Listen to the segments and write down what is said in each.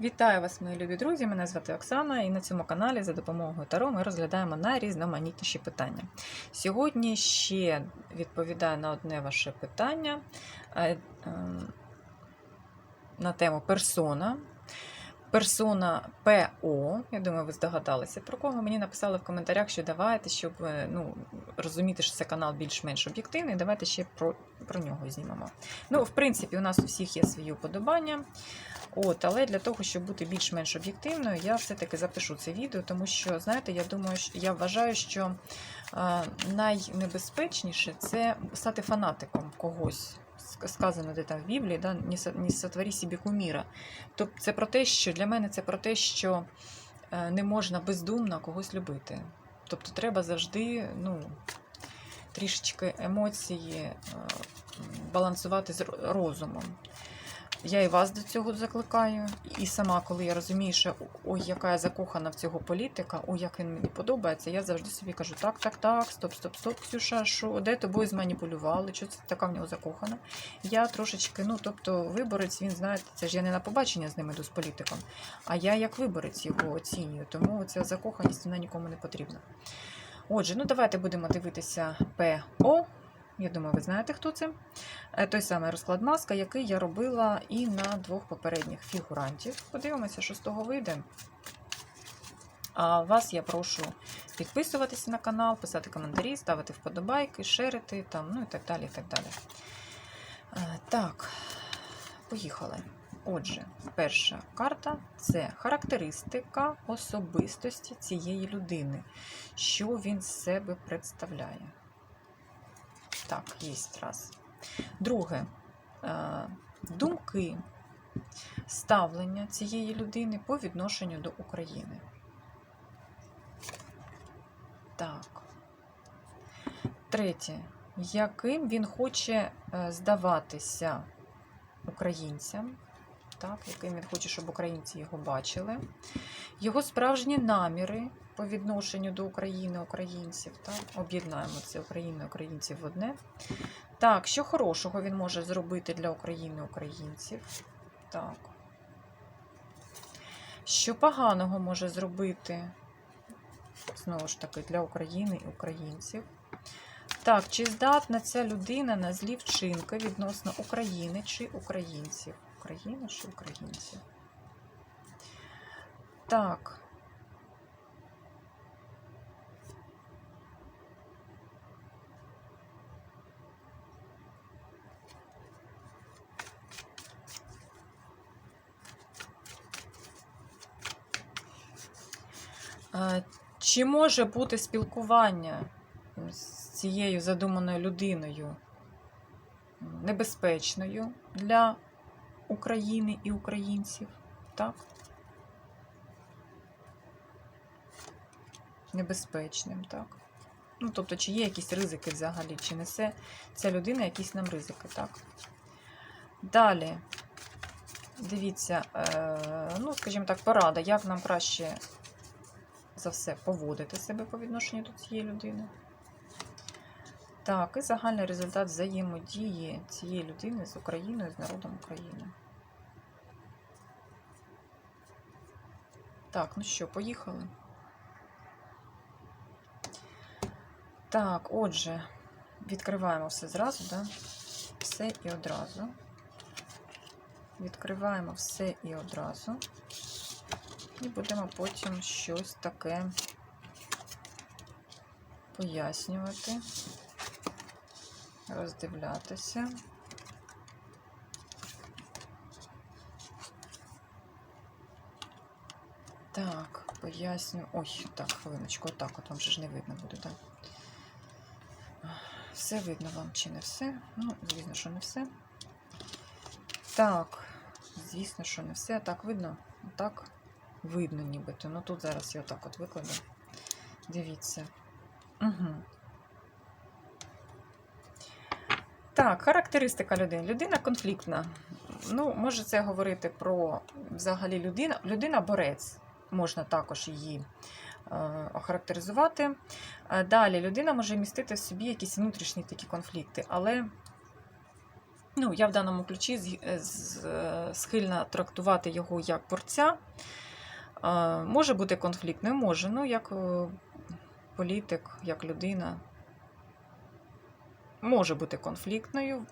Вітаю вас, мої любі друзі! Мене звати Оксана, і на цьому каналі за допомогою Таро ми розглядаємо найрізноманітніші питання. Сьогодні ще відповідаю на одне ваше питання е, ем, на тему персона. Персона ПО, я думаю, ви здогадалися про кого. Мені написали в коментарях, що давайте, щоб е, ну, розуміти, що це канал більш-менш об'єктивний, давайте ще про, про нього знімемо. Ну, в принципі, у нас у всіх є свої уподобання. От, але для того, щоб бути більш-менш об'єктивною, я все-таки запишу це відео, тому що, знаєте, я думаю, я вважаю, що е, найнебезпечніше це стати фанатиком когось. Ск- Сказано де там в Біблії, да, не со- сотворі собі куміра. Тобто це про те, що для мене це про те, що е, не можна бездумно когось любити. Тобто треба завжди ну, трішечки емоції е, балансувати з розумом. Я і вас до цього закликаю. І сама, коли я розумію, що ой, яка я закохана в цього політика, ой, як він мені подобається, я завжди собі кажу: так, так, так, стоп, стоп, стоп, Ксюша, що де тобою зманіпулювали? Що це така в нього закохана? Я трошечки, ну тобто, виборець, він знаєте, це ж я не на побачення з ним іду з політиком, а я як виборець його оцінюю. Тому ця закоханість вона нікому не потрібна. Отже, ну давайте будемо дивитися ПО. Я думаю, ви знаєте, хто це. Е, Той самий розклад маска, який я робила і на двох попередніх фігурантів. Подивимося, що з того вийде. А вас я прошу підписуватися на канал, писати коментарі, ставити вподобайки, шерити там, ну і так далі. і так далі. Е, Так, поїхали. Отже, перша карта це характеристика особистості цієї людини, що він з себе представляє. Так, є раз. Друге, е, думки, ставлення цієї людини по відношенню до України. Так. Третє. Яким він хоче е, здаватися українцям? Так, яким він хоче, щоб українці його бачили. Його справжні наміри по відношенню до України, українців. Об'єднаємо це Україну українців в одне. Так, що хорошого він може зробити для України українців? Так. Що поганого може зробити, знову ж таки, для України і українців? Так, чи здатна ця людина на злі вчинки відносно України чи українців? України чи українців? Так. Чи може бути спілкування з цією задуманою людиною небезпечною для України і українців? Так? Небезпечним, так? Ну, тобто, чи є якісь ризики взагалі, чи несе ця людина якісь нам ризики, так? Далі, дивіться, е, ну, скажімо так, порада, як нам краще за все поводити себе по відношенню до цієї людини. Так, і загальний результат взаємодії цієї людини з Україною, з народом України. Так, ну що, поїхали. Так, отже, відкриваємо все зразу, да? Все і одразу. Відкриваємо все і одразу. І будемо потім щось таке пояснювати, роздивлятися. Так, поясню. Ой, так, хвилиночку, отак, от вам же ж не видно буде, так? Все видно вам чи не все? Ну, звісно, що не все. Так, звісно, що не все. Так, видно? Так видно нібито. Ну тут зараз я отак от викладу. Дивіться. Угу. Так, характеристика людини. Людина конфліктна. Ну, може це говорити про взагалі людина. Людина-борець, можна також її е, охарактеризувати. Е, Далі людина може містити в собі якісь внутрішні такі конфлікти, але Ну, я в даному ключі е, схильна трактувати його як борця. Е, Може бути конфліктною, може, ну, як е, політик, як людина. Може бути конфліктною.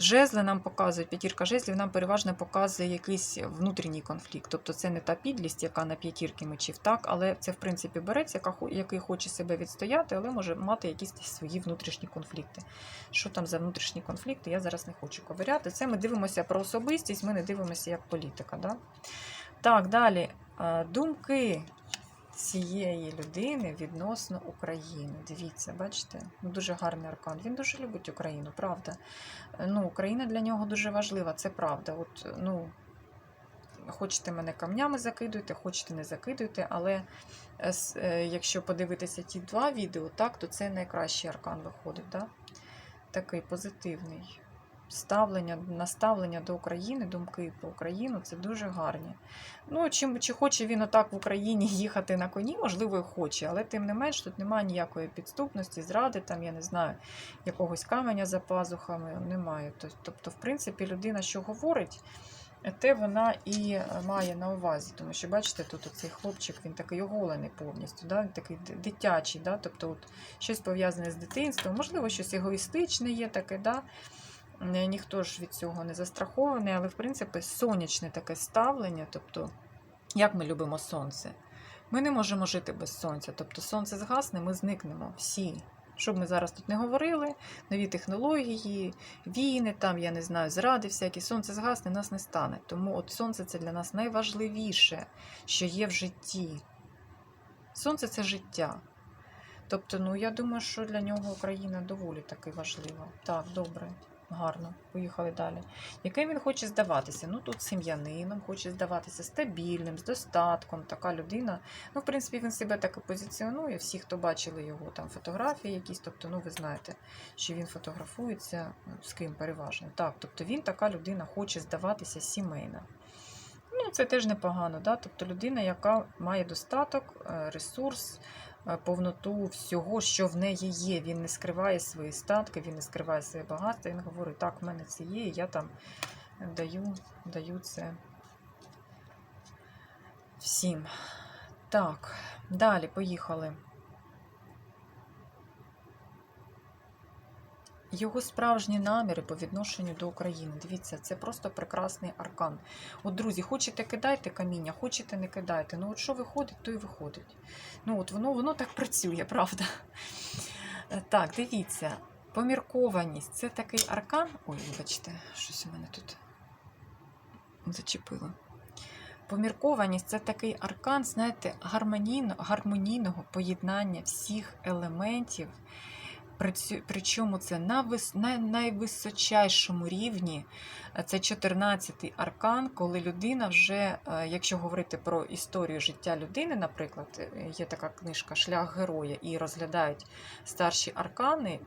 Жезли нам показують, п'ятірка жезлів нам переважно показує якийсь внутрішній конфлікт. Тобто це не та підлість, яка на п'ятірки мечів, так, але це, в принципі, берець, яка, який хоче себе відстояти, але може мати якісь свої внутрішні конфлікти. Що там за внутрішні конфлікти, я зараз не хочу ковиряти. Це ми дивимося про особистість, ми не дивимося як політика. Да? Так, далі. Е, Думки цієї людини відносно України. Дивіться, бачите, ну, дуже гарний аркан. Він дуже любить Україну, правда. Ну, Україна для нього дуже важлива, це правда. От, ну, хочете мене камнями закидуйте, хочете не закидуйте, але е, е, якщо подивитися ті два відео, так, то це найкращий аркан виходить. Да? Такий позитивний. Ставлення, наставлення до України, думки про Україну це дуже гарні. Ну, чи, чи хоче він отак в Україні їхати на коні, можливо, хоче, але тим не менш тут немає ніякої підступності, зради, там, я не знаю, якогось каменя за пазухами немає. Тобто, в принципі, людина, що говорить, те вона і е, має на увазі. Тому що, бачите, тут оцей хлопчик, він такий оголений повністю, да? він такий дитячий, да? тобто от, щось пов'язане з дитинством, можливо, щось егоїстичне є таке, да? Ні- ніхто ж від цього не застрахований, але в принципі сонячне таке ставлення. Тобто, як ми любимо сонце? Ми не можемо жити без сонця. Тобто сонце згасне, ми зникнемо всі. Що б ми зараз тут не говорили, нові технології, війни, там, я не знаю, зради всякі, сонце згасне, нас не стане. Тому от сонце це для нас найважливіше, що є в житті. Сонце це життя. Тобто, ну я думаю, що для нього Україна доволі таки важлива. Так, добре, гарно. Поїхали далі. Яким він хоче здаватися? Ну тут сім'янином, хоче здаватися стабільним, з достатком. Така людина. Ну, в принципі, він себе так і позиціонує. Всі, хто бачили його там фотографії якісь, тобто, ну ви знаєте, що він фотографується ну, з ким переважно. Так, тобто він така людина хоче здаватися сімейна. Ну, це теж непогано, да? тобто людина, яка має достаток, е, ресурс, повноту всього, що в неї є. Він не скриває свої статки, він не скриває своє багатство. Він говорить, так, в мене це є, і я там даю, даю це всім. Так, далі поїхали. Його справжні наміри по відношенню до України. Дивіться, це просто прекрасний аркан. От, друзі, хочете кидайте каміння, хочете не кидайте. Ну, от що виходить, то і виходить. Ну, от воно, воно так працює, правда. Так, дивіться, поміркованість це такий аркан. Ой, вибачте, щось у мене тут зачепило. Поміркованість це такий аркан, знаєте, гармонійно, гармонійного поєднання всіх елементів. Причому це на, вис, на найвисочайшому рівні. Е, Це 14-й аркан, коли людина вже, е, якщо говорити про історію життя людини, наприклад, е, є така книжка Шлях героя і розглядають старші аркани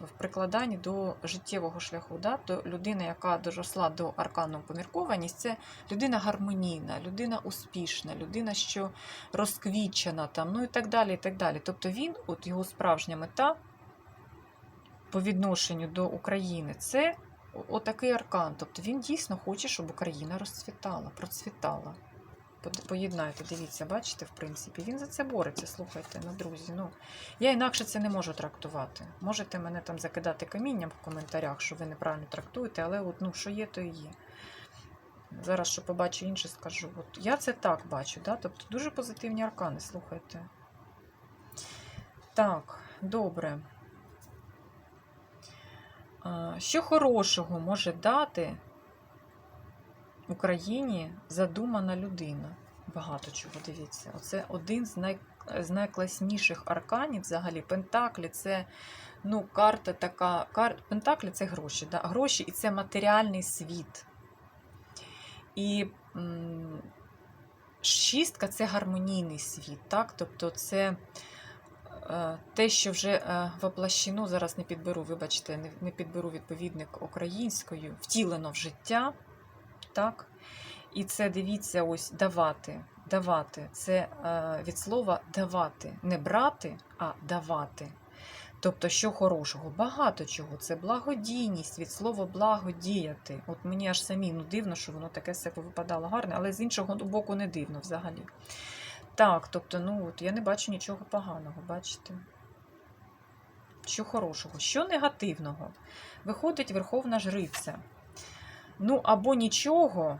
в прикладанні до життєвого шляху. Да? То людина, яка доросла до аркану поміркованість, це людина гармонійна, людина успішна, людина, що розквічена, там, ну і так далі. і так далі. Тобто він, от його справжня мета по відношенню до України, це отакий аркан. Тобто він дійсно хоче, щоб Україна розцвітала, процвітала. Поєднайте, дивіться, бачите, в принципі, він за це бореться. Слухайте, ну, друзі. Ну, я інакше це не можу трактувати. Можете мене там закидати камінням в коментарях, що ви неправильно трактуєте, але от, ну, що є, то і є. Зараз, що побачу інше, скажу. От я це так бачу, да? тобто дуже позитивні аркани, слухайте. Так, добре. Що хорошого може дати Україні задумана людина? Багато чого дивіться. Оце один з, най... з найкласніших арканів взагалі. Пентаклі це ну, карта така. Кар... Пентаклі це гроші. Да? Гроші і це матеріальний світ. І м, шістка це гармонійний світ. Так? Тобто це те, що вже е, воплощено, зараз не підберу, вибачте, не, підберу відповідник українською, втілено в життя. Так? І це дивіться, ось давати. Давати. Це е, від слова давати. Не брати, а давати. Тобто, що хорошого? Багато чого. Це благодійність від слова благодіяти. От мені аж самі ну, дивно, що воно таке все випадало гарне, але з іншого боку не дивно взагалі. Так, тобто, ну от я не бачу нічого поганого, бачите? Що хорошого, що негативного? Виходить Верховна Жриця. Ну, або нічого,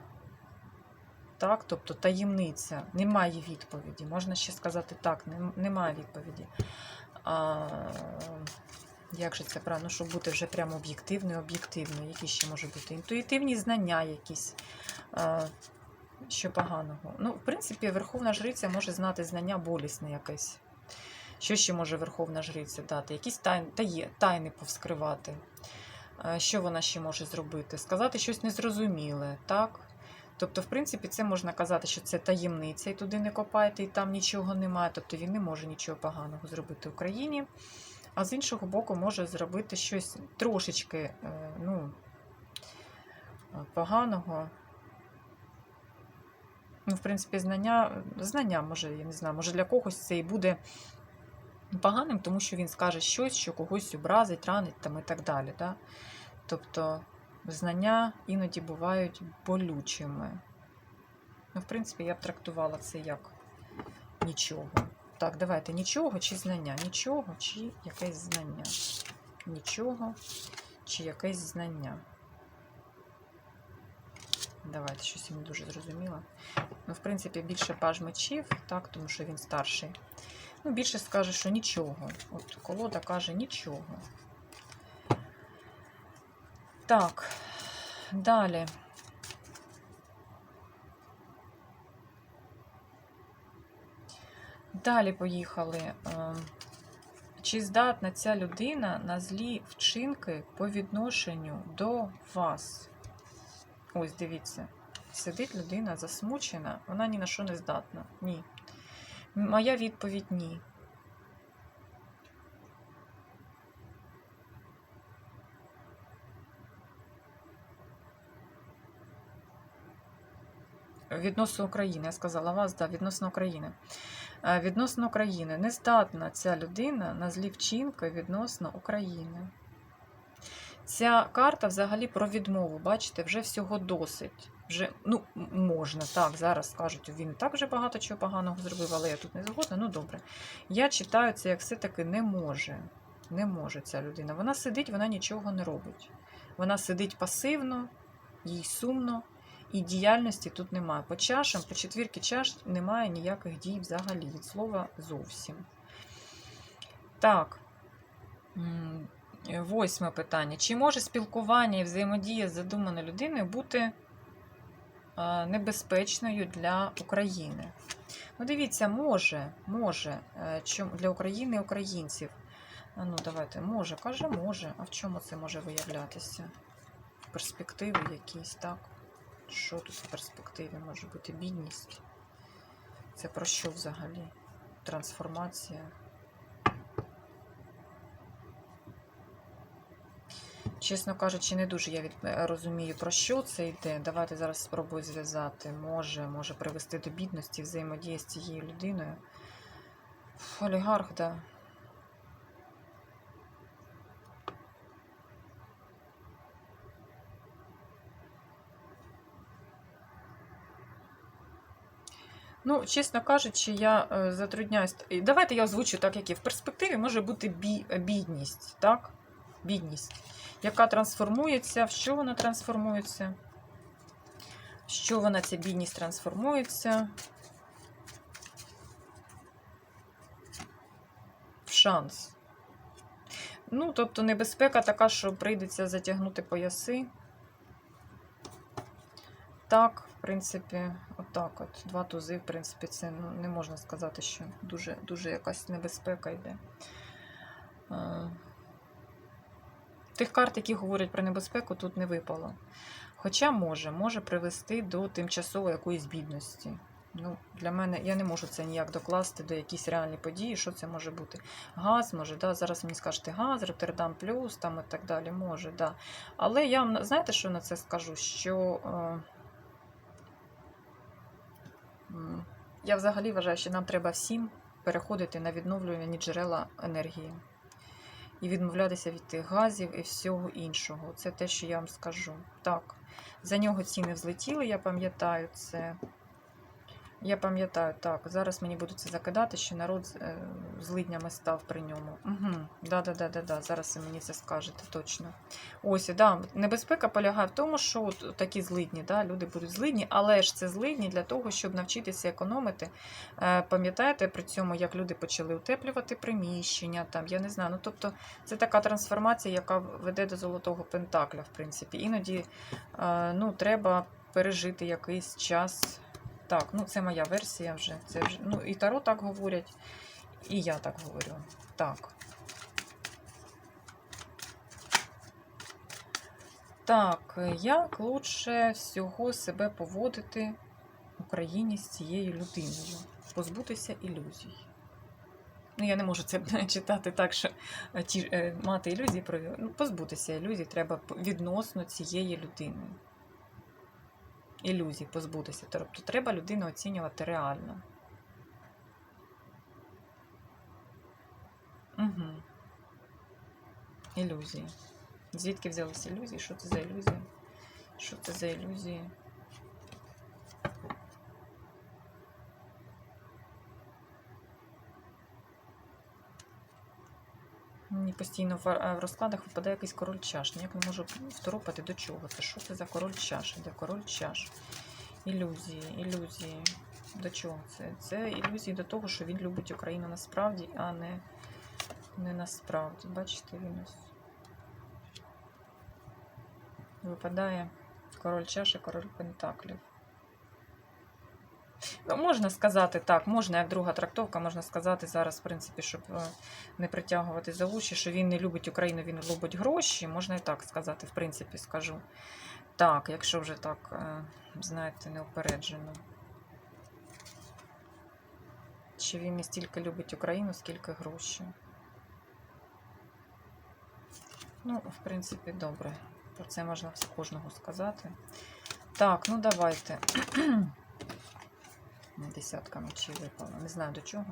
так, тобто таємниця, немає відповіді. Можна ще сказати так, немає відповіді. А, як же це правильно, щоб бути вже прямо об'єктивною, об'єктивною, які ще можуть бути інтуїтивні знання якісь. А, що поганого. Ну, в принципі, Верховна Жриця може знати знання болісне якесь. Що ще може Верховна Жриця дати? Якісь тайни, тає, тайни повскривати. Е, Що вона ще може зробити? Сказати щось незрозуміле, так? Тобто, в принципі, це можна казати, що це таємниця, і туди не копайте, і там нічого немає. Тобто він не може нічого поганого зробити Україні. А з іншого боку, може зробити щось трошечки е, ну, е, поганого. Ну, в принципі, знання, знання, може, я не знаю, може для когось це і буде поганим, тому що він скаже щось, що когось образить, ранить там і так далі. Да? Тобто знання іноді бувають болючими. Ну, в принципі, я б трактувала це як нічого. Так, давайте нічого чи знання. Нічого чи якесь знання. Нічого чи якесь знання. Давайте щось не дуже зрозуміла. Ну, в принципі, більше паж мечів, так, тому що він старший. Ну, більше скаже, що нічого. От колода каже нічого. Так, далі. Далі поїхали. Е, Чи здатна ця людина на злі вчинки по відношенню до вас? Ось дивіться. Сидить людина засмучена, вона ні на що не здатна. Ні. Моя відповідь ні. Відносно України, я сказала вас, да, відносно України. Е, Відносно України. Не здатна ця людина на злі вчинки відносно України. Ця карта взагалі про відмову. Бачите, вже всього досить. Вже, ну, можна, так, зараз скажуть, він так вже багато чого поганого зробив, але я тут не згодна. Ну добре. Я читаю це як все-таки не може. Не може ця людина. Вона сидить, вона нічого не робить. Вона сидить пасивно, їй сумно, і діяльності тут немає. По чашам, по четвірки чаш немає ніяких дій взагалі, від слова зовсім. Так. М, Восьме питання. Чи може спілкування і взаємодія з задуманою людиною бути небезпечною для України? Ну, дивіться, може, може. Е, Для України і українців. Ну, давайте, може, каже, може. А в чому це може виявлятися? Перспективи якісь, так? Що тут в перспективі може бути? Бідність. Це про що взагалі? Трансформація. Чесно кажучи, не дуже я від... е, розумію, про що це йде. Давайте зараз спробую зв'язати. Може, може привести до бідності взаємодія з цією людиною. Олігарх, да. Ну, чесно кажучи, я е, затрудняюсь. Давайте я озвучу так, як і в перспективі може бути бі... бідність, так? Бідність, яка трансформується. В що вона трансформується? Що вона ця бідність трансформується? В шанс. Ну, тобто небезпека така, що прийдеться затягнути пояси. Так, в принципі, отак от. Два тузи, в принципі, це ну, не можна сказати, що дуже, дуже якась небезпека йде. Тих карт, які говорять про небезпеку, тут не випало. Хоча може, може привести до тимчасової якоїсь бідності. Ну, Для мене я не можу це ніяк докласти до якісь реальні події. Що це може бути? Газ, може, да? зараз мені скажете газ, Роттердам плюс там і так далі, може, да. Але я вам знаєте, що на це скажу? Що е, я взагалі вважаю, що нам треба всім переходити на відновлювані джерела енергії. І відмовлятися від тих газів і всього іншого. Це те, що я вам скажу. Так, за нього ціни взлетіли, я пам'ятаю це. Я пам'ятаю, так, зараз мені будуть це закидати, що народ е, злиднями став при ньому. Угу. Да, да, да, да, да. Зараз ви мені це скажете точно. Ось, да, небезпека полягає в тому, що от такі злидні, да, люди будуть злидні, але ж це злидні для того, щоб навчитися економити. Е, Пам'ятаєте при цьому, як люди почали утеплювати приміщення, там, я не знаю. Ну, тобто, це така трансформація, яка веде до золотого пентакля, в принципі. Іноді е, ну, треба пережити якийсь час. Так, ну це моя версія вже. Це вже ну, і Таро так говорять, і я так говорю. Так. Так, як лучше всього себе поводити в Україні з цією людиною? Позбутися ілюзій. Ну, я не можу це читати так, що е, ті, е, мати ілюзії ну, позбутися ілюзій треба відносно цієї людини. Ілюзій позбутися. Тобто треба людину оцінювати реально. Угу. Ілюзії. Звідки взялися ілюзії? Що це за ілюзії? Що це за ілюзії? Мені постійно в, е, розкладах випадає якийсь король чаш. Ніяк не можу второпати до чого. Це що це за король чаш? Де король чаш? Ілюзії, ілюзії. До чого це? Це ілюзії до того, що він любить Україну насправді, а не, не насправді. Бачите, він випадає король чаш і король пентаклів. Ну, можна сказати так, можна, як друга трактовка, можна сказати зараз, в принципі, щоб е, не притягувати за уші, що він не любить Україну, він любить гроші. Можна і так сказати, в принципі, скажу. Так, якщо вже так, е, знаєте, неупереджено. Що він не стільки любить Україну, скільки гроші. Ну, в принципі, добре. Про це можна кожного сказати. Так, ну давайте. Десятка мечів випала. Не знаю до чого.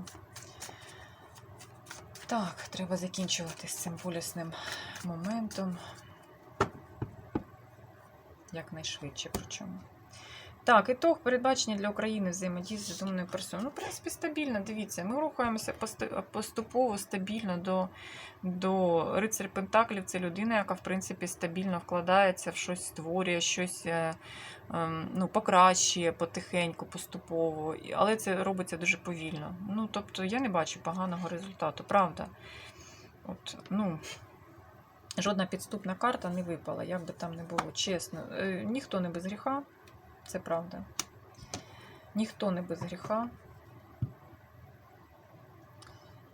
Так, треба закінчувати з цим болісним моментом. Якнайшвидше, причому. Так, ітог передбачення для України взаємодії з розумною персоною. Ну, в принципі, стабільно, дивіться, ми рухаємося поступово, стабільно до, до рицаря Пентаклів. Це людина, яка, в принципі, стабільно вкладається в щось, створює, щось е, ем, ну, покращує потихеньку, поступово. Але це робиться дуже повільно. Ну, тобто, я не бачу поганого результату, правда. От, ну, жодна підступна карта не випала, як би там не було, чесно. Е, ніхто не без гріха. Це правда. Ніхто не без гріха.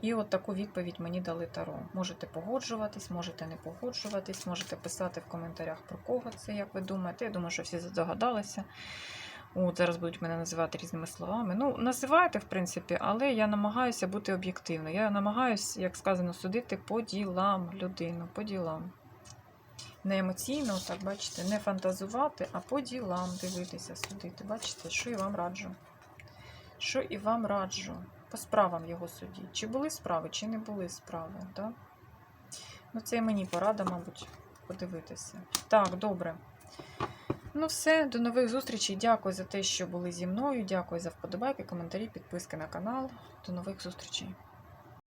І от таку відповідь мені дали Таро. Можете погоджуватись, можете не погоджуватись, можете писати в коментарях про кого це, як ви думаєте. Я думаю, що всі здогадалися. От, зараз будуть мене називати різними словами. Ну, називайте, в принципі, але я намагаюся бути об'єктивною. Я намагаюся, як сказано, судити по ділам людину, по ділам. Не емоційно, так бачите, не фантазувати, а по ділам дивитися, судити. Бачите, що і вам раджу. Що і вам раджу. По справам його судіть. Чи були справи, чи не були справи. Да? Ну, це і мені порада, мабуть, подивитися. Так, добре. Ну, все, до нових зустрічей. Дякую за те, що були зі мною. Дякую за вподобайки, коментарі, підписки на канал. До нових зустрічей.